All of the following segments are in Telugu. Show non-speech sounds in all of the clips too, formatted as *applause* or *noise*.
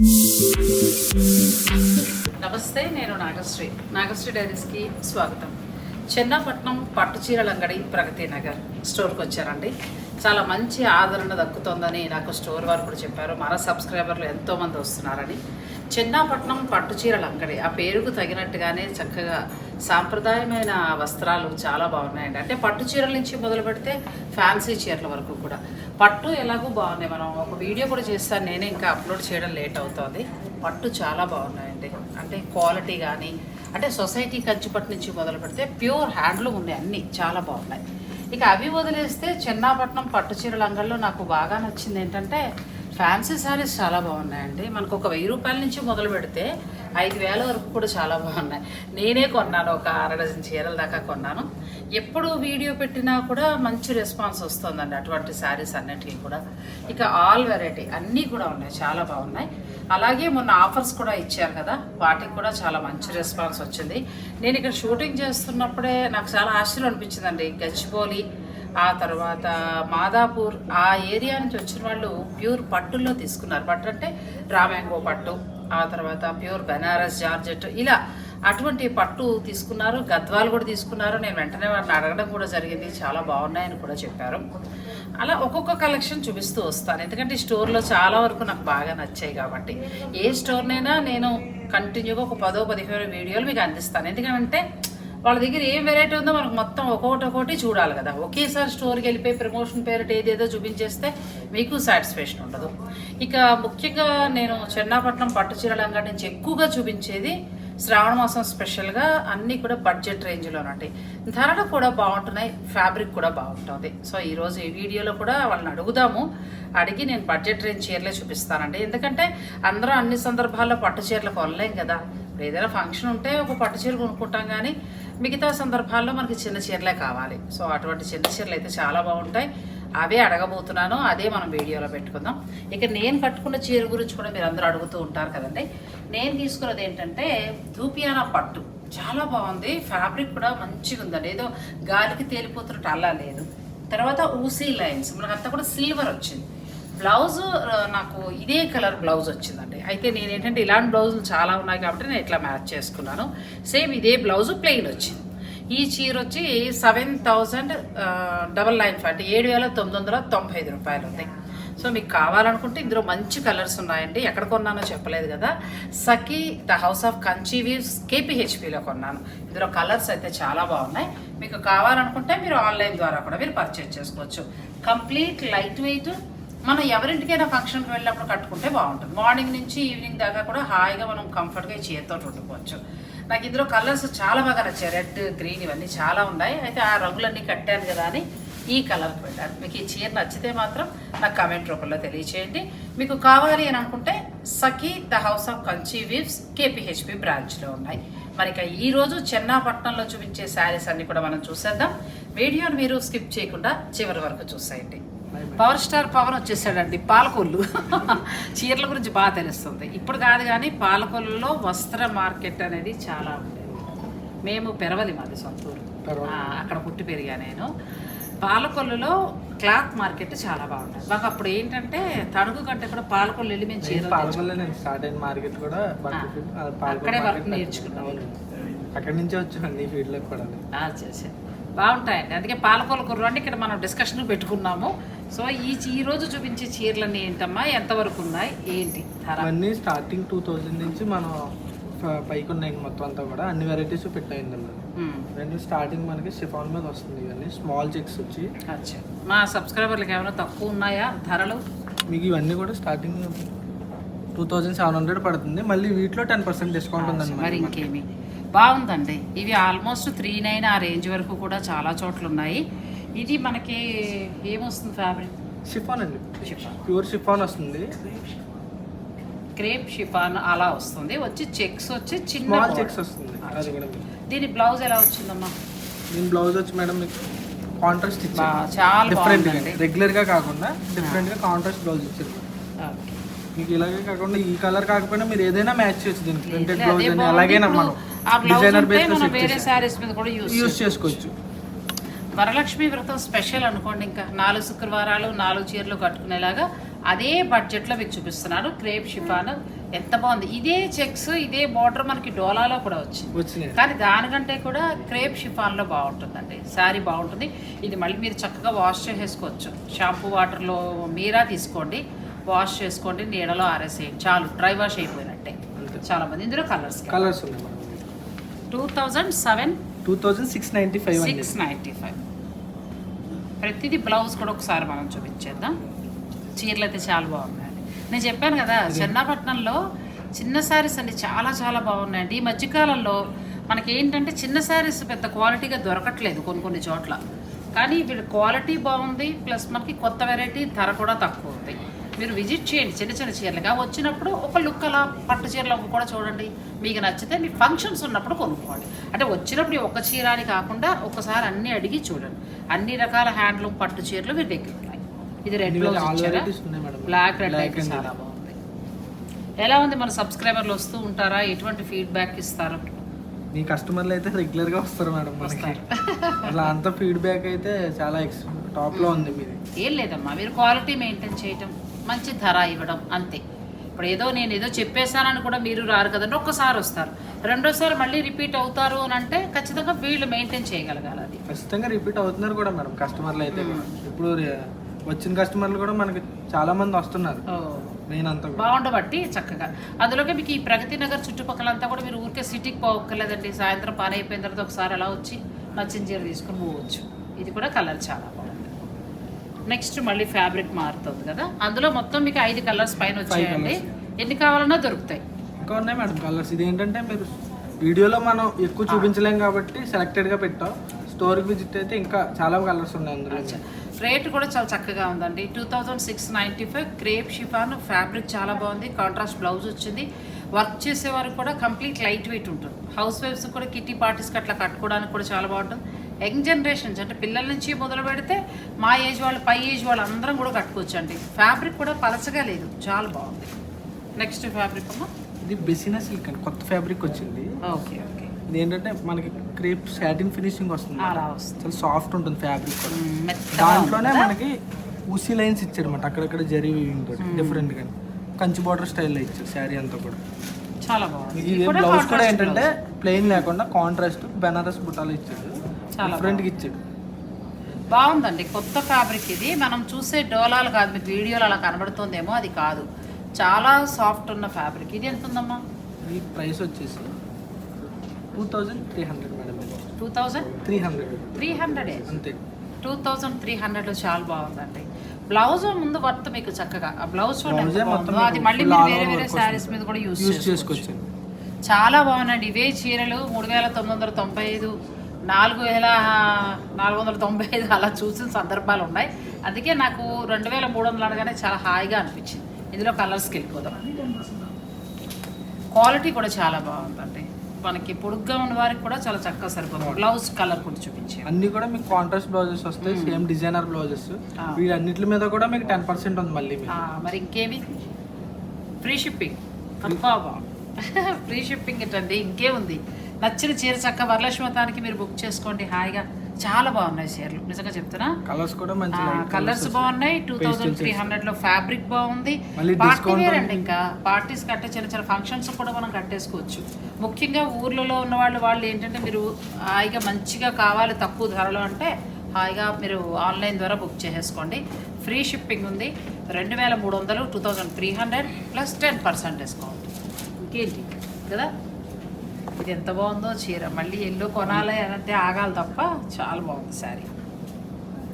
నమస్తే నేను నాగశ్రీ. నాగశ్రీ డైరీస్కి స్వాగతం. చెన్నపట్నం పట్టు చీరల అంగడి ప్రగతి నగర్ స్టోర్కి వచ్చారండి. చాలా మంచి ఆదరణ దక్కుతోందని నాకు స్టోర్ వారు కూడా చెప్పారు. మన సబ్స్క్రైబర్లు ఎంతోమంది వస్తున్నారని. చిన్నపట్నం పట్టు చీరల అంగడి ఆ పేరుకు తగినట్టుగానే చక్కగా సాంప్రదాయమైన వస్త్రాలు చాలా బాగున్నాయండి. అంటే పట్టు చీరల నుంచి మొదలు పెడితే ఫ్యాన్సీ చీరల వరకు కూడా. పట్టు ఎలాగో బాగున్నాయి. మనం ఒక వీడియో కూడా చేస్తాను. నేనే ఇంకా అప్లోడ్ చేయడం లేట్ అవుతుంది. పట్టు చాలా బాగున్నాయండి. అంటే క్వాలిటీ కానీ అంటే సొసైటీ కంచిపట్టు నుంచి మొదలు పెడితే ప్యూర్ హ్యాండ్లూమ్ ఉన్నాయి అన్నీ. చాలా బాగున్నాయి. ఇక అవి వదిలేస్తే చిన్నాపట్నం పట్టు చీరల అంగంలో నాకు బాగా నచ్చింది ఏంటంటే ఫ్యాన్సీ శారీస్ చాలా బాగున్నాయండి. మనకు ఒక వెయ్యి రూపాయల నుంచి మొదలు పెడితే ఐదు వేల వరకు కూడా చాలా బాగున్నాయి. నేనే కొన్నాను ఒక అర డజన్ చీరల దాకా కొన్నాను. ఎప్పుడు వీడియో పెట్టినా కూడా మంచి రెస్పాన్స్ వస్తుందండి అటువంటి శారీస్ అన్నిటికీ కూడా. ఇక ఆల్ వెరైటీ అన్నీ కూడా ఉన్నాయి చాలా బాగున్నాయి. అలాగే మొన్న ఆఫర్స్ కూడా ఇచ్చారు కదా వాటికి కూడా చాలా మంచి రెస్పాన్స్ వచ్చింది. నేను ఇక్కడ షూటింగ్ చేస్తున్నప్పుడే నాకు చాలా ఆశ్చర్యం అనిపించిందండి. గచ్చిబౌలి ఆ తర్వాత మాదాపూర్ ఆ ఏరియా నుంచి వచ్చిన వాళ్ళు ప్యూర్ పట్టుల్లో తీసుకున్నారు. పట్టు అంటే రామ్యాంగో పట్టు ఆ తర్వాత ప్యూర్ బెనారస్ జార్జెట్ ఇలా అటువంటి పట్టు తీసుకున్నారు. గద్వాలు కూడా తీసుకున్నారు. నేను వెంటనే వారిని అడగడం కూడా జరిగింది. చాలా బాగున్నాయని కూడా చెప్పారు. అలా ఒక్కొక్క కలెక్షన్ చూపిస్తూ వస్తాను. ఎందుకంటే ఈ స్టోర్లో చాలా వరకు నాకు బాగా నచ్చాయి కాబట్టి. ఏ స్టోర్నైనా నేను కంటిన్యూగా ఒక పదో పదిహేను వీడియోలు మీకు అందిస్తాను. ఎందుకంటే వాళ్ళ దగ్గర ఏం వెరైటీ ఉందో మనకు మొత్తం ఒక్కొక్కటి ఒక్కొక్కటి చూడాలి కదా. ఒకేసారి స్టోర్కి వెళ్ళిపోయి ప్రమోషన్ పేరిట ఏదేదో చూపించేస్తే మీకు సాటిస్ఫాక్షన్ ఉండదు. ఇక ముఖ్యంగా నేను చెన్నాపట్నం పట్టు చీరల అంగడి నుంచి ఎక్కువగా చూపించేది శ్రావణ మాసం స్పెషల్గా అన్నీ కూడా బడ్జెట్ రేంజ్లో ఉంటాయి ధరలు కూడా బాగుంటున్నాయి ఫ్యాబ్రిక్ కూడా బాగుంటుంది. సో ఈరోజు ఈ వీడియోలో కూడా వాళ్ళని అడుగుదాము. అడిగి నేను బడ్జెట్ రేంజ్ చీరలే చూపిస్తానండి. ఎందుకంటే అందరూ అన్ని సందర్భాల్లో పట్టు చీరలు కొనలేం కదా. ఏదైనా ఫంక్షన్ ఉంటే ఒక పట్టు చీర కొనుక్కుంటాం కానీ మిగతా సందర్భాల్లో మనకి చిన్న చీరలే కావాలి. సో అటువంటి చిన్న చీరలు అయితే చాలా బాగుంటాయి. అవే అడగబోతున్నాను. అదే మనం వీడియోలో పెట్టుకుందాం. ఇక నేను కట్టుకున్న చీర గురించి కూడా మీరు అందరూ అడుగుతూ ఉంటారు కదండి. నేను తీసుకున్నది ఏంటంటే ధూపియానా పట్టు. చాలా బాగుంది. ఫ్యాబ్రిక్ కూడా మంచిగా ఉందండి. ఏదో గాలికి తేలిపోతున్నట్టు అలా లేదు. తర్వాత ఊసీ లైన్స్. మనకంతా కూడా సిల్వర్ వచ్చింది. బ్లౌజ్ నాకు ఇదే కలర్ బ్లౌజ్ వచ్చిందండి. అయితే నేను ఏంటంటే ఇలాంటి బ్లౌజులు చాలా ఉన్నాయి కాబట్టి నేను ఇట్లా మ్యాచ్ చేసుకున్నాను. సేమ్ ఇదే బ్లౌజ్ ప్లెయిన్ వచ్చింది. ఈ చీర వచ్చి seven thousand double nine five అంటే ఏడు వేల తొమ్మిది వందల తొంభై ఐదు రూపాయలు ఉంది. సో మీకు కావాలనుకుంటే ఇందులో మంచి కలర్స్ ఉన్నాయండి. ఎక్కడ కొన్నానో చెప్పలేదు కదా. Sakhi the house of Kanchi weaves కేపీహెచ్పిలో కొన్నాను. ఇందులో కలర్స్ అయితే చాలా బాగున్నాయి. మీకు కావాలనుకుంటే మీరు ఆన్లైన్ ద్వారా కూడా మీరు పర్చేజ్ చేసుకోవచ్చు. కంప్లీట్ లైట్ వెయిట్ మనం ఎవరింటికైనా ఫంక్షన్కి వెళ్ళినప్పుడు కట్టుకుంటే బాగుంటుంది. మార్నింగ్ నుంచి ఈవినింగ్ దాకా కూడా హాయిగా మనం కంఫర్ట్గా ఈ చీరతో వండుకోవచ్చు నాకు ఇందులో కలర్స్ చాలా బాగా నచ్చాయి. రెడ్ గ్రీన్ ఇవన్నీ చాలా ఉన్నాయి. అయితే ఆ రంగులన్నీ కట్టాను కదా అని ఈ కలర్కి వెళ్ళాను. మీకు ఈ చీర నచ్చితే మాత్రం నాకు కామెంట్ రూపంలో తెలియచేయండి. మీకు కావాలి అని అనుకుంటే Sakhi the house of Kanchi weaves KPHB బ్రాంచ్లో ఉన్నాయి. మరి ఇక ఈరోజు చెన్నాపట్నంలో చూపించే శారీస్ అన్ని కూడా మనం చూసేద్దాం. వీడియోని మీరు స్కిప్ చేయకుండా చివరి వరకు చూసేయండి. పవర్ స్టార్ పవన్ వచ్చేసాడండి పాలకొల్లు. చీరల గురించి బాగా తెలుస్తుంది. ఇప్పుడు కాదు కానీ పాలకొల్లులో వస్త్ర మార్కెట్ అనేది చాలా ఉండేది మేము పెరవలి మాది సొంతూరు. అక్కడ పుట్టి పెరిగా నేను. పాలకొల్లులో క్లాత్ మార్కెట్ చాలా బాగుంటుంది. మాకు అప్పుడు ఏంటంటే తణుకు కంటే కూడా పాలకొల్లు వెళ్ళి మేము చీరలు స్టార్ట్ అయిన మార్కెట్ కూడా అక్కడే వర్క్ నేర్చుకున్నాం. అక్కడి నుంచే వచ్చాను ఈ ఫీల్డ్లో కూడా బాగుంటాయండి. అందుకే పాలకొల్లు కుర్రండి ఇక్కడ మనం డిస్కషన్ పెట్టుకున్నాము. సో ఈ చీ- ఈ రోజు చూపించే చీరలన్నీ ఏంటమ్మా? ఎంతవరకు ఉన్నాయి? ఏంటి అవన్నీ స్టార్టింగ్ టూ థౌజండ్ నుంచి మనం పైకి ఉన్నాయి మొత్తం అంతా కూడా. అన్ని వెరైటీస్ పెట్టాయి ఇందులో ఉమ్, ఇవన్నీ స్టార్టింగ్ మనకి షిఫాన్ మీద వస్తుంది ఇవన్నీ. స్మాల్ చెక్స్ వచ్చి. మా సబ్స్క్రైబర్లకు ఏమైనా తక్కువ ఉన్నాయా ధరలు? మీకు ఇవన్నీ కూడా starting two thousand seven hundred పడుతుంది. మళ్ళీ వీటిలో టెన్ పర్సెంట్ డిస్కౌంట్ మరి ఉందండి ఇంకేమి? బాగుందండి. ఇవి ఆల్మోస్ట్ త్రీ నైన్ ఆ రేంజ్ వరకు కూడా చాలా చోట్ల ఉన్నాయి ఇది మనకి ఏమొస్తుంది ఫ్యాబ్రిక్? షిఫాన్ అండి. షిఫాన్. ప్యూర్ షిఫాన్ వస్తుంది. క్రేప్ షిఫాన్ అలా వస్తుంది. వచ్చి చెక్స్ వచ్చి చిన్న. చెక్స్ వస్తుంది. దీని బ్లౌజ్ ఎలా వచ్చిందమ్మా? దీని బ్లౌజ్ వచ్చి మేడం మీకు కాంట్రాస్ట్ ఇచ్చారు. చాలా డిఫరెంట్ బాగుందండి. రెగ్యులర్గా కాకుండా డిఫరెంట్గా కాంట్రాస్ట్ బ్లౌజ్ ఇచ్చారు. మీకు ఇలాగే కాకుండా ఈ కలర్ కాకపోయినా మీరు ఏదైనా మ్యాచ్ చేయొచ్చు దీనికి. ప్రింటెడ్ బ్లౌజ్ అని. అలాగైనా మనం ఆ బ్లౌజ్ ఉంటే మనం వేరే శారీస్ మీద కూడా యూస్ యూస్ చేసుకోవచ్చు. వరలక్ష్మి వ్రతం స్పెషల్ అనుకోండి ఇంకా. నాలుగు శుక్రవారాలు నాలుగు చీరలు కట్టుకునేలాగా అదే బడ్జెట్లో మీకు చూపిస్తున్నాను. Crepe chiffon. ఎంత బాగుంది. ఇదే చెక్స్ ఇదే బార్డర్ మనకి డోలాలో కూడా వచ్చింది. కానీ దానికంటే కూడా క్రేప్ షిఫాన్లో బాగుంటుందండి. శారీ బాగుంటుంది. ఇది మళ్ళీ మీరు చక్కగా వాష్ చేసేసుకోవచ్చు. షాంపూ వాటర్లో మీరా తీసుకోండి. వాష్ చేసుకోండి. నీడలో ఆరేసేయండి. చాలు. డ్రై వాష్ అయిపోయినట్టే. చాలా మంది ఇందులో కలర్స్ కలర్స్ ఉన్నాయి. Two thousand seven. Two thousand six ninety five six ninety five. ప్రతిదీ బ్లౌజ్ కూడా ఒకసారి మనం చూపించేద్దాం. చీరలు అయితే చాలా బాగున్నాయండి. నేను చెప్పాను కదా చెన్నపట్నంలో చిన్న శారీస్ అండి చాలా చాలా బాగున్నాయండి. ఈ మధ్యకాలంలో మనకి ఏంటంటే చిన్న శారీస్ పెద్ద క్వాలిటీగా దొరకట్లేదు కొన్ని కొన్ని చోట్ల. కానీ వీళ్ళ క్వాలిటీ బాగుంది ప్లస్ మనకి కొత్త వెరైటీ ధర కూడా తక్కువ ఉంది. మీరు విజిట్ చేయండి. చిన్న చిన్న చీరలుగా వచ్చినప్పుడు ఒక లుక్ అలా పట్టు చీరలు కూడా చూడండి. మీకు నచ్చితే మీ ఫంక్షన్స్ ఉన్నప్పుడు కొనుక్కోండి. అంటే వచ్చినప్పుడు ఈ ఒక్క చీర అని కాకుండా ఒకసారి అన్ని అడిగి చూడండి. అన్ని రకాల హ్యాండ్లూమ్ పట్టు చీరలు మీ దగ్గర ఉన్నాయి. ఇది రెడ్. బ్లాక్ రెడ్ అయితే చాలా బాగుంది. ఎలా ఉంది మన సబ్స్క్రైబర్లు వస్తూ ఉంటారా? ఎటువంటి ఫీడ్బ్యాక్ ఇస్తారు? మీ కస్టమర్లు అయితే రెగ్యులర్గా వస్తారు మేడం వస్తారు. అట్లా అంత ఫీడ్బ్యాక్ అయితే చాలా టాప్లో ఉంది మీది. ఏం లేదమ్మా. మీరు క్వాలిటీ మెయింటైన్ చేయటం. మంచి ధర ఇవ్వడం అంతే. ఇప్పుడు ఏదో నేను ఏదో చెప్పేశానని కూడా మీరు రారు కదండి ఒక్కసారి వస్తారు. రెండోసారి మళ్ళీ రిపీట్ అవుతారు అని అంటే ఖచ్చితంగా వీళ్ళు మెయింటైన్ చేయగలగాలి అది. ఖచ్చితంగా రిపీట్ అవుతున్నారు కూడా మేడం కస్టమర్లు అయితే ఇప్పుడు వచ్చిన కస్టమర్లు కూడా మనకి చాలా మంది వస్తున్నారు. బాగుండబట్టి చక్కగా. అందులోకి మీకు ఈ ప్రగతి నగర్ చుట్టుపక్కలంతా కూడా మీరు ఊరికే సిటీకి పోక్కర్లేదండి సాయంత్రం పని అయిపోయిన తర్వాత ఒకసారి అలా వచ్చి నచ్చిన చీర తీసుకుని పోవచ్చు. ఇది కూడా కలర్ చాలా నెక్స్ట్ మళ్ళీ ఫ్యాబ్రిక్ మారుతుంది కదా? అందులో మొత్తం మీకు ఐదు కలర్స్ పైన వచ్చాయండి. ఎన్ని కావాలన్నా దొరుకుతాయి. ఇంకా ఉన్నాయి మేడం కలర్స్. ఇది ఏంటంటే మీరు వీడియోలో మనం ఎక్కువ చూపించలేం కాబట్టి సెలెక్టెడ్గా పెట్టాం. స్టోర్ విజిట్ అయితే ఇంకా చాలా కలర్స్ ఉన్నాయి అందులో. రేట్ కూడా చాలా చక్కగా ఉందండి. Two thousand six ninety five crepe chiffon fabric చాలా బాగుంది. కాంట్రాస్ట్ బ్లౌజ్ వచ్చింది. వర్క్ చేసే వారికి కూడా కంప్లీట్ లైట్ వెయిట్ ఉంటుంది. హౌస్ వైఫ్స్ కూడా కిట్టి పార్టీస్కి అట్లా కట్టుకోవడానికి కూడా చాలా బాగుంటుంది. యంగ్ జనరేషన్స్ అంటే పిల్లల నుంచి మొదలు పెడితే మా ఏజ్ వాళ్ళు పై ఏజ్ వాళ్ళు అందరం కూడా కట్టుకోవచ్చు అండి ఫ్యాబ్రిక్ కూడా పలచగా లేదు. చాలా బాగుంది. నెక్స్ట్ ఫ్యాబ్రిక్ అమ్మా. ఇది బెసినా సిల్క్ అండి. కొత్త ఫ్యాబ్రిక్ వచ్చింది. Okay okay. ఇది ఏంటంటే మనకి క్రేప్ సాటిన్ ఫినిషింగ్ వస్తుంది అలా వస్తుంది. చాలా సాఫ్ట్ ఉంటుంది ఫ్యాబ్రిక్ దాంట్లోనే? మనకి ఊసీ లైన్స్ ఇచ్చాడు అనమాట అక్కడక్కడ జరీ వీవింగ్ తోటి డిఫరెంట్గా కంచి బార్డర్ స్టైల్లో ఇచ్చాడు శారీ అంతా కూడా. చాలా బాగుంది. ఇది బ్లౌజ్ కూడా ఏంటంటే. ప్లెయిన్ లేకుండా కాంట్రాస్ట్ బెనారస్ బుట్టాలు ఇచ్చాడు చాలా ఇచ్చాడు. బాగుందండి కొత్త ఫ్యాబ్రిక్ ఇది. మనం చూసే డోలాలు కాదు మీకు వీడియోలో అలా కనబడుతుందేమో అది కాదు. చాలా సాఫ్ట్ ఉన్న ఫ్యాబ్రిక్ ఇది ఎంత ఉందమ్మా ఈ ప్రైస్ వచ్చేసి two thousand three hundred madam two thousand three hundred three hundred అంతే. టూ థౌజండ్ త్రీ హండ్రెడ్ చాలా బాగుందండి. బ్లౌజ్ ముందు వర్త్ మీకు చక్కగా ఆ బ్లౌజ్ చూడండి. అది మళ్ళీ మీరు వేరే వేరే శారీస్. మీద కూడా యూస్ యూస్ చేసుకోవచ్చు. చాలా బాగున్నాయండి ఇవే చీరలు మూడు వేల తొమ్మిది వందల తొంభై ఐదు. నాలుగు వేల నాలుగు వందల తొంభై ఐదు అలా చూసిన సందర్భాలు ఉన్నాయి. అందుకే నాకు రెండు వేల మూడు వందలు అనగానే చాలా హాయిగా అనిపించింది. ఇందులో కలర్స్కి వెళ్ళిపోదాం క్వాలిటీ కూడా చాలా బాగుందండి. మనకి పొడుగ్గా ఉన్న వారికి కూడా చాలా చక్కగా సరిపోతుంది. బ్లౌజ్ కలర్ కూడా చూపించాను అన్ని కూడా మీకు కాంట్రాస్ట్ బ్లౌజెస్ వస్తాయి సేమ్ డిజైనర్ బ్లౌజెస్. వీటన్నిటి మీద కూడా మీకు టెన్ పర్సెంట్ ఉంది మళ్ళీ మరి ఇంకేమి ఫ్రీ షిప్పింగ్ బాబా ఫ్రీ షిప్పింగ్ ఏంటండి ఇంకేముంది? నచ్చిన చీర చక్క వరలక్ష్మతానికి మీరు బుక్ చేసుకోండి. హాయిగా. చాలా బాగున్నాయి చీరలు. నిజంగా చెప్తున్నా. కలర్స్ కూడా మంచి కలర్స్. బాగున్నాయి. Two thousand three. హండ్రెడ్లో ఫ్యాబ్రిక్ బాగుంది. Party wear. అండి ఇంకా. పార్టీస్ కట్టే చిన్న చిన్న ఫంక్షన్స్ కూడా మనం కట్టేసుకోవచ్చు. ముఖ్యంగా ఊర్లలో ఉన్న వాళ్ళు వాళ్ళు ఏంటంటే మీరు హాయిగా మంచిగా కావాలి తక్కువ ధరలో అంటే హాయిగా మీరు ఆన్లైన్ ద్వారా బుక్ చేసేసుకోండి. ఫ్రీ షిప్పింగ్ ఉంది. రెండు వేల మూడు వందలు two thousand three hundred plus ten percent discount ఇంకేంటి? కదా? ఇది ఎంత బాగుందో చీర. మళ్ళీ ఎల్లో కొనాలి అని అంటే ఆగాలి తప్ప చాలా బాగుంది శారీ.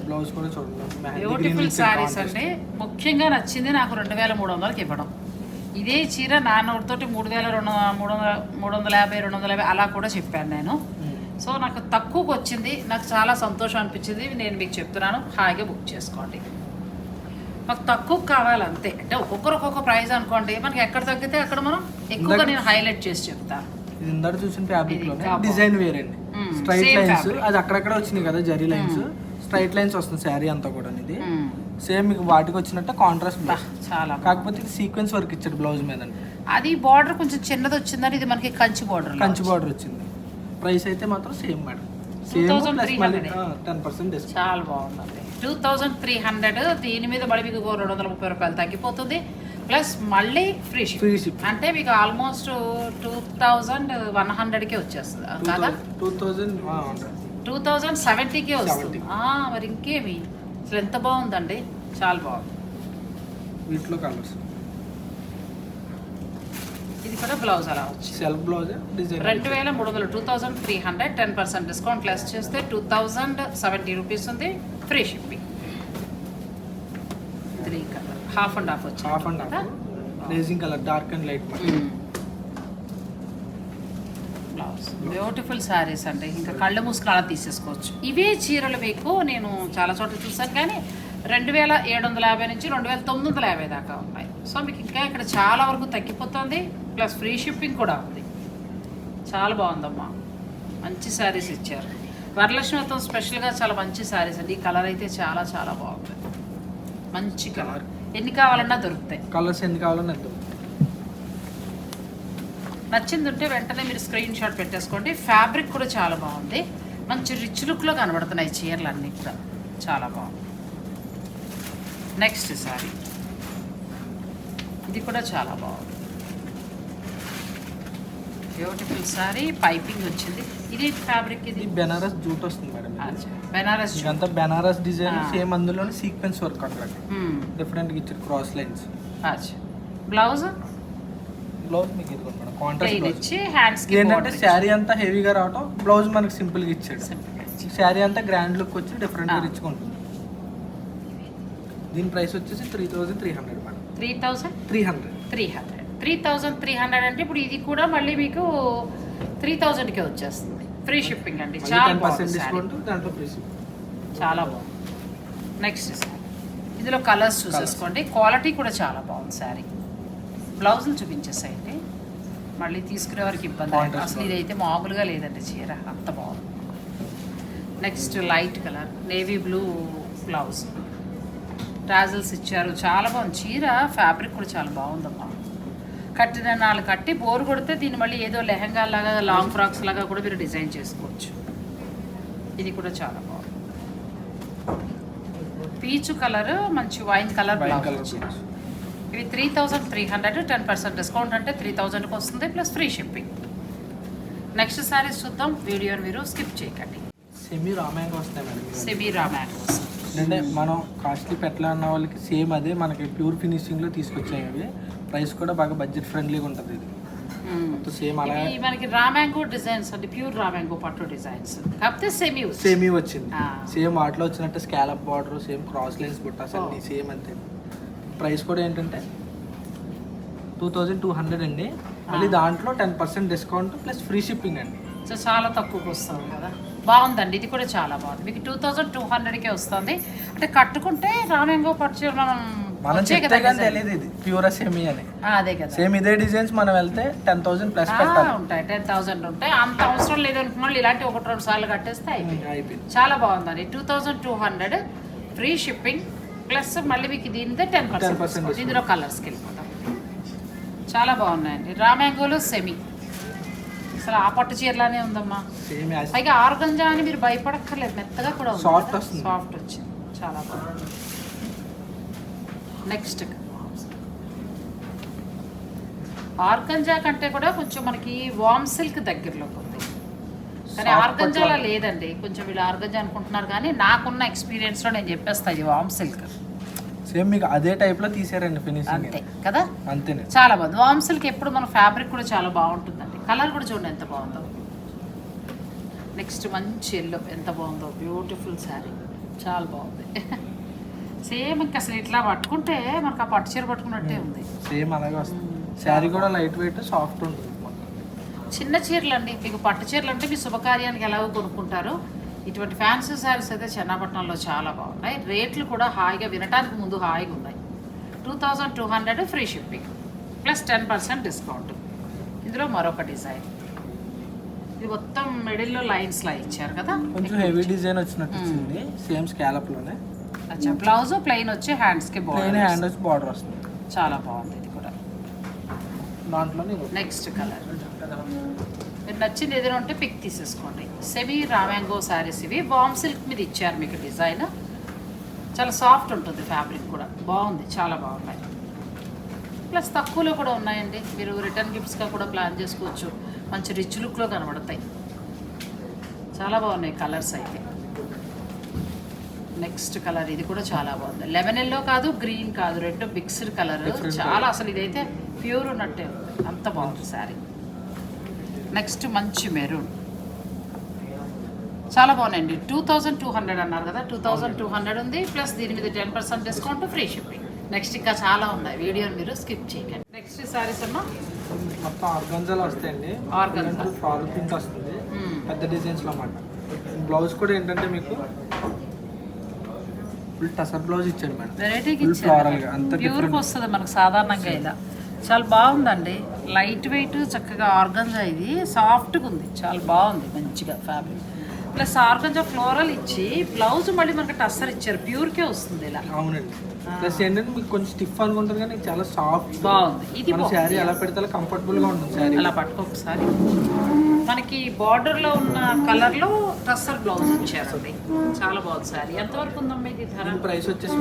బ్లౌజ్ కూడా చూడండి. Beautiful saris contrast. అండి. ముఖ్యంగా నచ్చింది నాకు రెండు వేల మూడు వందలకి ఇవ్వడం. ఇదే చీర నాన్నతోటి మూడు వేల రెండు మూడు వందల మూడు వందల యాభై రెండు వందల యాభై అలా కూడా చెప్పాను నేను. Hmm. సో నాకు తక్కువకి వచ్చింది. నాకు చాలా సంతోషం అనిపించింది. నేను మీకు చెప్తున్నాను. హాయిగా బుక్ చేసుకోండి. మాకు తక్కువ కావాలి అంతే అంటే ఒక్కొక్కరు ఒక్కొక్క ప్రైస్ అనుకోండి. మనకి ఎక్కడ తగ్గితే అక్కడ మనం ఎక్కువగా నేను హైలైట్ చేసి చెప్తాను. ఇది ఇందాక చూసిన ఫ్యాబ్రిక్లోనే కాపా. డిజైన్ వేరే అండి. Straight lines. అది అక్కడక్కడ వచ్చినాయి కదా జరీ లైన్స్. స్ట్రైట్ లైన్స్ వస్తుంది శారీ అంతా కూడా ఇది. సేమ్ మీకు వాటికి వచ్చినట్టు కాంట్రాస్ట్ చాలా బాగుంది. కాకపోతే ఇది సీక్వెన్స్ వర్క్ ఇచ్చాడు బ్లౌజ్ మీద అది బార్డర్ కొంచెం చిన్నది వచ్చిందని ఇది మనకి కంచి బార్డర్ కంచి బార్డర్ వచ్చింది ప్రైస్ అయితే మాత్రం same madam same 2300. Ten percent చాలా బాగుందండి టూ థౌజండ్ త్రీ హండ్రెడ్ దీని మీద మళ్ళీ మీకు రెండు వందల ముప్పై రూపాయలు తగ్గిపోతుంది ప్లస్ మళ్ళీ ఫ్రీ షిప్. Free ship. అంటే మీకు ఆల్మోస్ట్ టూ థౌజండ్ వన్ హండ్రెడ్కే వచ్చేస్తుంది? కదా? టూ థౌజండ్ టూ థౌజండ్ సెవెంటీకే వస్తుంది. 70. ఆ, మరి ఇంకేమి? అసలు ఎంత బాగుందండి? చాలా బాగుంది. వీటిలో కలర్స్. ఇది కూడా బ్లౌజ్ అలా వచ్చింది సెల్ఫ్ బ్లౌజ్? డిజైన్ రెండు వేల మూడు వందలు two thousand three hundred ten percent discount less చేస్తే టూ థౌజండ్ సెవెంటీ రూపీస్ ఉంది free shipping three colour. Half and half వచ్చింది. Half and half. Raging colour dark and light blouse. Beautiful saris అండి. ఇంకా కళ్ళు మూసుకుని అలా తీసేసుకోవచ్చు. ఇవే చీరలు మీకు నేను చాలా చోట్ల చూసాను కానీ రెండు వేల ఏడు వందల యాభై నుంచి రెండు వేల తొమ్మిది వందల యాభై దాకా ఉన్నాయి. సో మీకు ఇంకా ఇక్కడ చాలా వరకు తగ్గిపోతుంది. ప్లస్ ఫ్రీ షిప్పింగ్ కూడా ఉంది. చాలా బాగుందమ్మా. మంచి శారీస్ ఇచ్చారు. వరలక్ష్మి స్పెషల్గా చాలా మంచి శారీస్ అండి. ఈ కలర్ అయితే చాలా చాలా బాగుంది. మంచి కలర్. ఎన్ని కావాలన్నా దొరుకుతాయి. కలర్స్ ఎన్ని కావాలని ఎంత నచ్చింది ఉంటే వెంటనే మీరు స్క్రీన్ షాట్ పెట్టేసుకోండి. ఫ్యాబ్రిక్ కూడా చాలా బాగుంది. మంచి రిచ్ లుక్లో కనబడుతున్నాయి చీరలు అన్నీ కూడా. చాలా బాగుంది. నెక్స్ట్ సారీ ఇది కూడా చాలా బాగుంది. బ్యూటిఫుల్ సారీ పైపింగ్ వచ్చింది. ఇది ఫ్యాబ్రిక్ ఇది? బెనారస్ జూట్ వస్తుంది బెనారస్. ఇదంతా బెనారస్ డిజైన్. సేమ్ అందులోనే సీక్వెన్స్ వర్క్ అక్కడ. మ్మ్. డిఫరెంట్గా ఇచ్చారు క్రాస్ లైన్స్. బ్లౌజ్? బ్లౌజ్ మీకు ఇది మేడం కాంట్రాస్ట్ ఇచ్చి హ్యాండ్స్ ఏంటంటే శారీ అంతా హెవీగా రావటం బ్లౌజ్ మనకి సింపుల్గా ఇచ్చాడు. శారీ అంతా గ్రాండ్ లుక్ వచ్చి డిఫరెంట్గా ఆ. రిచ్గా ఉంటుంది దీని ప్రైస్ వచ్చేసి three thousand three hundred madam. Three thousand three hundred three hundred three thousand three hundred అంటే ఇప్పుడు ఇది కూడా మళ్ళీ మీకు త్రీ థౌజండ్కే వచ్చేస్తుంది. ఫ్రీ షిప్పింగ్ అండి. చాలా బాగుంది చాలా బాగుంది. నెక్స్ట్ శారీ. ఇందులో కలర్స్ చూసేసుకోండి. క్వాలిటీ కూడా చాలా బాగుంది శారీ. బ్లౌజులు చూపించేసాయండి. మళ్ళీ తీసుకునే వారికి ఇబ్బంది అసలు ఇదైతే మామూలుగా లేదండి చీర. అంత బాగుంది. Next light colour navy blue blouse tassels ఇచ్చారు. చాలా బాగుంది. చీర ఫ్యాబ్రిక్ కూడా చాలా బాగుందమ్మా. కట్టిన నాలుగు కట్టి బోర్ కొడితే దీన్ని మళ్ళీ ఏదో లెహంగా లాగా లాంగ్ ఫ్రాక్స్ లాగా కూడా మీరు డిజైన్ చేసుకోవచ్చు. ఇది కూడా చాలా బాగుంది. పీచు కలర్ మంచి వైన్ కలర్ ఇవి three thousand three hundred ten percent discount అంటే త్రీ థౌజండ్కి వస్తుంది plus free shipping. Next saris చూద్దాం వీడియోని మీరు స్కిప్ చేయకండి. సెమీ రామాయంగా వస్తాయి మేడం. సెమీ రామాంగోస్ అంటే మనం కాస్ట్లీ పెట్టాలన్న వాళ్ళకి సేమ్ అదే మనకి ప్యూర్ ఫినిషింగ్లో తీసుకొచ్చాయి అవి. ప్రైస్ కూడా బాగా బడ్జెట్ ఫ్రెండ్లీగా ఉంటుంది ఇది. సేమ్ అలా ఇవి మనకి రామాంగో డిజైన్స్ అంటే ప్యూర్ రామాంగో పట్టు డిజైన్స్. కాకపోతే సెమీ సేమీ వచ్చింది. సేమ్ వాటిలో వచ్చినట్టు scallop border same cross lines బుట్టాస్ అన్ని. సేమ్ అంతే. ప్రైస్ కూడా ఏంటంటే టూ థౌజండ్ టూ హండ్రెడ్ అండి. మళ్ళీ దాంట్లో ten percent discount plus free shipping అండి. సో చాలా తక్కువకి వస్తుంది కదా. బాగుందండి ఇది కూడా చాలా బాగుంది. మీకు టూ థౌజండ్ టూ హండ్రెడ్కే వస్తుంది. అంటే కట్టుకుంటే రామాంగో పట్టు మనం మనం చెప్తే కానీ. తెలియదు ఇది. ప్యూర్ సెమీ అని. అదే కదా. సేమ్ ఇదే డిజైన్స్ మనం వెళ్తే టెన్ థౌసండ్ ప్లస్ పెట్టాలి. ఉంటాయి. టెన్ థౌసండ్ ఉంటాయి. అంత అవసరం లేదు అనుకున్న ఇలాంటి ఒకటి రెండు సార్లు కట్టేస్తే అయిపోయింది. చాలా బాగుందండి two thousand two hundred free shipping plus మళ్ళీ మీకు దీనిదే టెన్ 10% పర్సెంట్. ఇందులో కలర్స్కి వెళ్ళిపోతాం. చాలా బాగున్నాయండి. రామ్యాంగోలో సెమీ అసలు ఆ పట్టు చీరలానే ఉందమ్మా. పైగా ఆర్గంజా అని మీరు భయపడక్కర్లేదు. మెత్తగా కూడా. సాఫ్ట్ వచ్చింది. చాలా బాగుంది. నెక్స్ట్ ఆర్గంజా కంటే కూడా కొంచెం మనకి వామ్ సిల్క్ దగ్గరలోకి ఉంది. కానీ ఆర్గంజాలా. లేదండి. కొంచెం వీళ్ళు ఆర్గంజా అనుకుంటున్నారు కానీ నాకున్న ఎక్స్పీరియన్స్లో నేను చెప్పేస్తా ఇది వామ్ సిల్క్ సేమ్ మీకు అదే టైప్లో తీసారండి ఫినిషింగ్ అంతే కదా? అంతేనే. చాలా బాగుంది. వామ్ సిల్క్ ఎప్పుడు మన ఫ్యాబ్రిక్ కూడా చాలా బాగుంటుందండి. కలర్ కూడా చూడండి ఎంత బాగుందో. నెక్స్ట్ మంచి ఎల్లో ఎంత బాగుందో. బ్యూటిఫుల్ శారీ చాలా బాగుంది. *laughs* సేమ్ ఇంకా అసలు ఇట్లా పట్టుకుంటే మనకు ఆ పట్టు చీర పట్టుకున్నట్టే ఉంది. సేమ్ అలాగే వస్తుంది. శారీ కూడా లైట్ వెయిట్ సాఫ్ట్ ఉంటుంది. చిన్న చీరలు అండి మీకు పట్టు చీరలు అంటే మీ శుభకార్యానికి ఎలాగో కొనుక్కుంటారు? ఇటువంటి ఫ్యాన్సీ శారీస్ అయితే చెన్నపట్నంలో చాలా బాగున్నాయి. రేట్లు కూడా హాయిగా వినటానికి ముందు హాయిగా ఉన్నాయి. Two thousand two hundred free shipping plus ten percent discount ఇందులో మరొక డిజైన్ ఇది మొత్తం మిడిల్లో లైన్స్లా ఇచ్చారు కదా? కొంచెం హెవీ డిజైన్ వచ్చినట్టు సేమ్ స్కాలప్లోనే. అచ్చా బ్లౌజ్ ప్లెయిన్ వచ్చి హ్యాండ్స్కి ప్లెయిన్ బాగుంది హ్యాండ్ వచ్చి బార్డర్ వస్తుంది. చాలా బాగుంది ఇది కూడా. దాంట్లోనే ఇది. నెక్స్ట్ కలర్ మీరు నచ్చింది ఏదైనా ఉంటే పిక్ తీసేసుకోండి. సెమీ రామాంగో శారీస్ ఇవి. బామ్ సిల్క్ మీద ఇచ్చారు మీకు డిజైన్ చాలా సాఫ్ట్ ఉంటుంది ఫ్యాబ్రిక్ కూడా. బాగుంది చాలా బాగున్నాయి. ప్లస్ తక్కువలో కూడా ఉన్నాయండి. మీరు రిటర్న్ గిఫ్ట్స్గా కూడా ప్లాన్ చేసుకోవచ్చు. మంచి రిచ్ లుక్లో కనబడతాయి. చాలా బాగున్నాయి కలర్స్ అయితే. నెక్స్ట్ కలర్ ఇది కూడా చాలా బాగుంది. లెమన్ ఎల్లో కాదు గ్రీన్ కాదు రెండు మిక్స్డ్ కలర్. చాలా అసలు ఇదైతే ప్యూర్ ఉన్నట్టే ఉంది. అంత బాగుంది శారీ. నెక్స్ట్ మంచి మెరూన్. చాలా బాగున్నాయండి. టూ థౌజండ్ టూ హండ్రెడ్ అన్నారు కదా టూ థౌజండ్ టూ హండ్రెడ్ ఉంది ప్లస్ దీని మీద ten percent discount free shipping. Next ఇంకా చాలా ఉన్నాయి. వీడియోని మీరు స్కిప్ చేయకండి. నెక్స్ట్ సారీస్ అమ్మా. మొత్తం ఆర్గంజాలు వస్తాయండి. Organza. ఫ్లావర్ ప్రింట్ వస్తుంది. మ్మ్. పెద్ద డిజైన్స్లో అన్నమాట. బ్లౌజ్ కూడా ఏంటంటే మీకు ఫుల్ టసర్ బ్లౌజ్ ఇచ్చాడు మేడం. వెరైటీకి గా, అంత ప్యూర్కి. వస్తుంది మనకు సాధారణంగా ఇలా. చాలా బాగుందండి. లైట్ వెయిట్ చక్కగా ఆర్గంజా ఇది. సాఫ్ట్గా ఉంది. చాలా బాగుంది. మంచిగా ఫ్యాబ్రిక్ ప్లస్ ఆర్గంజా ఫ్లోరల్ ఇచ్చి బ్లౌజ్ మళ్ళీ మనకి టస్సర్ ఇచ్చారు. ప్యూర్కే వస్తుంది ఇలా. అవునండి. ప్లస్ ఏంటంటే మీకు కొంచెం స్టిఫ్ అనుకుంటారు కానీ చాలా సాఫ్ట్ బాగుంది. ఇది. శారీ ఎలా పెడితే కంఫర్టబుల్గా ఉంటుంది శారీ అలా పట్టుకో ఒకసారి. మనకి బార్డర్లో ఉన్న కలర్లో టస్సర్ బ్లౌజ్ ఇచ్చారండి. చాలా బాగుంది సారీ. ఎంతవరకు ఉందమ్మా ఇది ధర? ప్రైస్ వచ్చేసి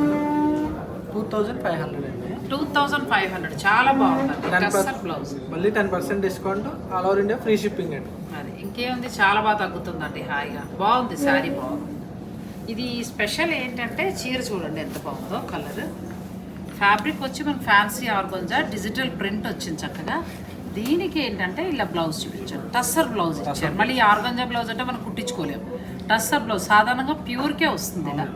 టూ థౌజండ్ ఫైవ్ హండ్రెడ్ అండి. టూ థౌజండ్ ఫైవ్ హండ్రెడ్ చాలా బాగుందండి. టస్సర్ బ్లౌజ్ మళ్ళీ ten percent discount all over India free shipping అండి. అది ఇంకేముంది? చాలా బాగా తగ్గుతుందండి హాయిగా. బాగుంది శారీ బాగుంది. ఇది స్పెషల్ ఏంటంటే చీర చూడండి ఎంత బాగుందో కలర్ ఫ్యాబ్రిక్ వచ్చి మనకు ఫ్యాన్సీ ఆర్గొంజా డిజిటల్ ప్రింట్ వచ్చింది చక్కగా. దీనికి ఏంటంటే ఇలా బ్లౌజ్ చూపించారు. టస్సర్ బ్లౌజ్ ఇచ్చారు. మళ్ళీ ఆర్గంజా బ్లౌజ్ అంటే మనం కుట్టించుకోలేము టస్సర్ బ్లౌజ్ సాధారణంగా ప్యూర్కే వస్తుంది ఇలా.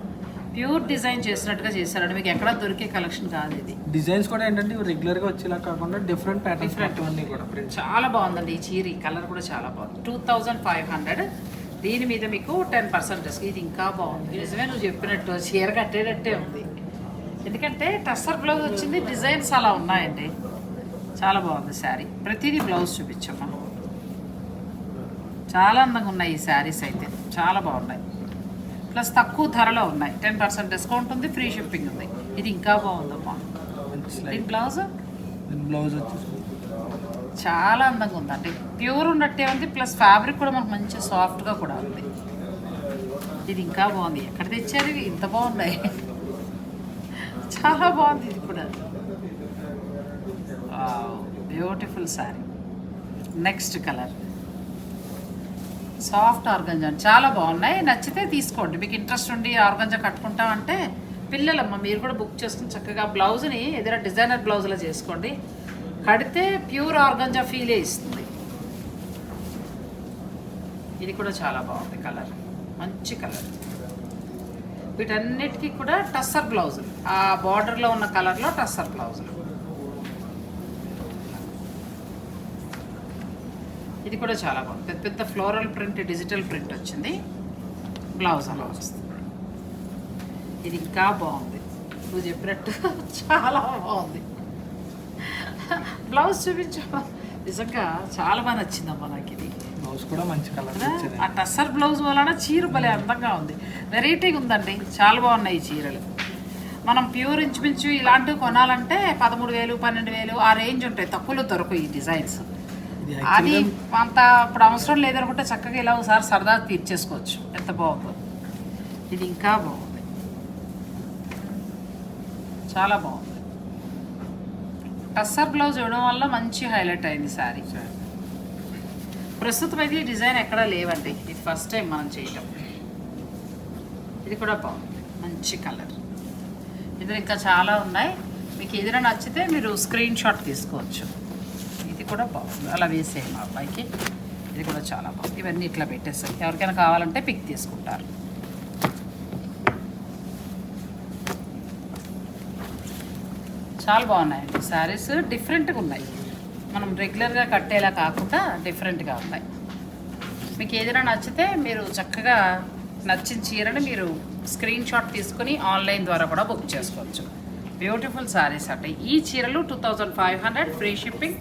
ప్యూర్ డిజైన్ చేసినట్టుగా చేశారండి. మీకు ఎక్కడ దొరికే కలెక్షన్ కాదు ఇది. డిజైన్స్ కూడా ఏంటంటే రెగ్యులర్గా వచ్చేలా కాకుండా డిఫరెంట్ ప్యాటర్న్స్ Different. అన్నీ కూడా. చాలా బాగుందండి ఈ చీర. ఈ కలర్ కూడా చాలా బాగుంది. టూ థౌజండ్ ఫైవ్ హండ్రెడ్ దీని మీద మీకు టెన్ పర్సెంట్ డిస్కౌంట్ ఇది ఇంకా బాగుంది. నిజమే నువ్వు చెప్పినట్టు చీర కట్టేటట్టే ఉంది. ఎందుకంటే టస్సర్ బ్లౌజ్ వచ్చింది. డిజైన్స్ అలా ఉన్నాయండి. చాలా బాగుంది శారీ. ప్రతిదీ బ్లౌజ్ చూపించమ్మా. చాలా అందంగా ఉన్నాయి ఈ శారీస్ అయితే. చాలా బాగున్నాయి. ప్లస్ తక్కువ ధరలో ఉన్నాయి. టెన్ పర్సెంట్ డిస్కౌంట్ ఉంది ఫ్రీ షిప్పింగ్ ఉంది. ఇది ఇంకా బాగుందమ్మా. దీని బ్లౌజ్? బ్లౌజ్ చాలా అందంగా ఉందండి ప్యూర్ ఉన్నట్టే ఉంది ప్లస్ ఫ్యాబ్రిక్ కూడా మనకు మంచి సాఫ్ట్గా కూడా ఉంది. ఇది ఇంకా బాగుంది. ఎక్కడ తెచ్చారు? ఇంత బాగున్నాయి. *laughs* చాలా బాగుంది ఇది కూడా. Beautiful sari next colour soft organza చాలా బాగున్నాయి. నచ్చితే తీసుకోండి. మీకు ఇంట్రెస్ట్ ఉండి ఆర్గంజా కట్టుకుంటాం అంటే పిల్లలమ్మ మీరు కూడా బుక్ చేసుకుని చక్కగా బ్లౌజ్ని ఏదైనా డిజైనర్ బ్లౌజ్లో చేసుకోండి. కడితే ప్యూర్ ఆర్గంజా ఫీలే ఇస్తుంది. ఇది కూడా చాలా బాగుంది కలర్ మంచి కలర్ వీటన్నిటికీ కూడా టస్సర్ బ్లౌజులు ఆ బార్డర్లో ఉన్న కలర్లో టస్సర్ బ్లౌజులు ఇది కూడా చాలా బాగుంది. పెద్ద పెద్ద ఫ్లోరల్ ప్రింట్ డిజిటల్ ప్రింట్ వచ్చింది. బ్లౌజ్ అలా వస్తుంది. ఇది ఇంకా బాగుంది. నువ్వు చెప్పినట్టు *laughs* చాలా బాగుంది. బ్లౌజ్ చూపించు. నిజంగా చాలా బాగా నచ్చిందమ్మా నాకు ఇది. బ్లౌజ్ కూడా మంచి కలర్ ఆ టస్సర్ బ్లౌజ్ వలన చీర భలే అందంగా ఉంది. వెరైటీగా ఉందండి. చాలా బాగున్నాయి చీరలు. మనం ప్యూర్ ఇంచుమించు ఇలాంటివి కొనాలంటే పదమూడు వేలు పన్నెండు వేలు ఆ రేంజ్ ఉంటాయి. తక్కువలో దొరకవు ఈ డిజైన్స్ అది అంత ఇప్పుడు అవసరం లేదనుకుంటే చక్కగా ఇలా ఒకసారి సరదా తీర్చేసుకోవచ్చు. ఎంత బాగుందో. ఇది ఇంకా బాగుంది. చాలా బాగుంది. టస్సర్ బ్లౌజ్ ఇవ్వడం వల్ల మంచి హైలైట్ అయింది శారీ. ప్రస్తుతం అయితే ఈ డిజైన్ ఎక్కడా లేవండి. ఇది ఫస్ట్ టైం మనం చేయటం. ఇది కూడా బాగుంది. మంచి కలర్. ఇందులో ఇంకా చాలా ఉన్నాయి. మీకు ఏదైనా నచ్చితే మీరు స్క్రీన్ షాట్ తీసుకోవచ్చు. ఇది కూడా బాగుంది. అలా వేసేయండి మా అబ్బాయికి. ఇది కూడా చాలా బాగుంది. ఇవన్నీ ఇట్లా పెట్టేస్తాయి ఎవరికైనా కావాలంటే పిక్ తీసుకుంటారు. చాలా బాగున్నాయండి శారీస్. డిఫరెంట్గా ఉన్నాయి. మనం రెగ్యులర్గా కట్టేలా కాకుండా డిఫరెంట్గా ఉన్నాయి. మీకు ఏదైనా నచ్చితే మీరు చక్కగా నచ్చిన చీరని మీరు స్క్రీన్ షాట్ తీసుకుని ఆన్లైన్ ద్వారా కూడా బుక్ చేసుకోవచ్చు. బ్యూటిఫుల్ శారీస్ అంటే. ఈ చీరలు two thousand five hundred free shipping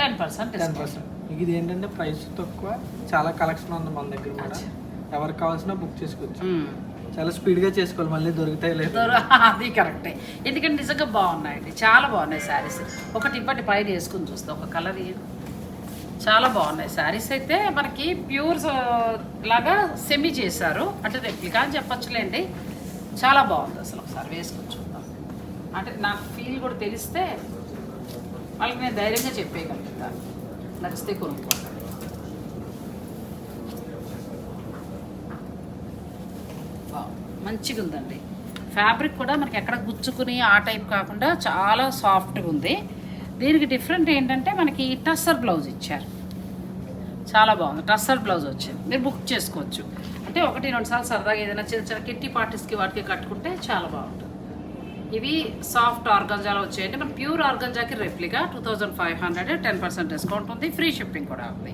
ten percent ten percent ఇది ఏంటంటే ప్రైస్ తక్కువ చాలా కలెక్షన్ ఉంది మన దగ్గర కూడా. అచ్చా. ఎవరికి కావాల్సిన బుక్ చేసుకోవచ్చు. చాలా స్పీడ్గా చేసుకోవాలి మళ్ళీ దొరుకుతాయి లేదు. అది కరెక్టే ఎందుకంటే నిజంగా బాగున్నాయండి. చాలా బాగున్నాయి శారీస్ ఒకటి ఇప్పటి పైన వేసుకుని చూస్తే ఒక కలర్ చాలా బాగున్నాయి శారీస్ అయితే మనకి ప్యూర్ లాగా సెమీ చేశారు. అంటే రెప్లికా అని చెప్పచ్చులేండి. చాలా బాగుంది అసలు ఒకసారి వేసుకొని చూద్దాం. అంటే నాకు ఫీల్ కూడా తెలిస్తే వాళ్ళకి నేను ధైర్యంగా చెప్పేయగలుగుతాను నచ్చితే కొనుక్కోండి మంచిగా ఉందండి. ఫ్యాబ్రిక్ కూడా మనకి ఎక్కడ గుచ్చుకుని ఆ టైప్ కాకుండా చాలా సాఫ్ట్గా ఉంది. దీనికి డిఫరెంట్ ఏంటంటే మనకి టస్సర్ బ్లౌజ్ ఇచ్చారు. చాలా బాగుంది. టస్సర్ బ్లౌజ్ వచ్చింది. మీరు బుక్ చేసుకోవచ్చు. అంటే ఒకటి రెండు సార్లు సరదాగా ఏదైనా చిన్న చిన్న కిట్టి పార్టీస్కి వాటికి కట్టుకుంటే చాలా బాగుంటుంది. ఇవి సాఫ్ట్ ఆర్గంజాలో వచ్చాయంటే మన ప్యూర్ ఆర్గంజాకి రెప్లిగా two thousand five hundred ten percent discount ఉంది. ఫ్రీ షిప్పింగ్ కూడా ఉంది.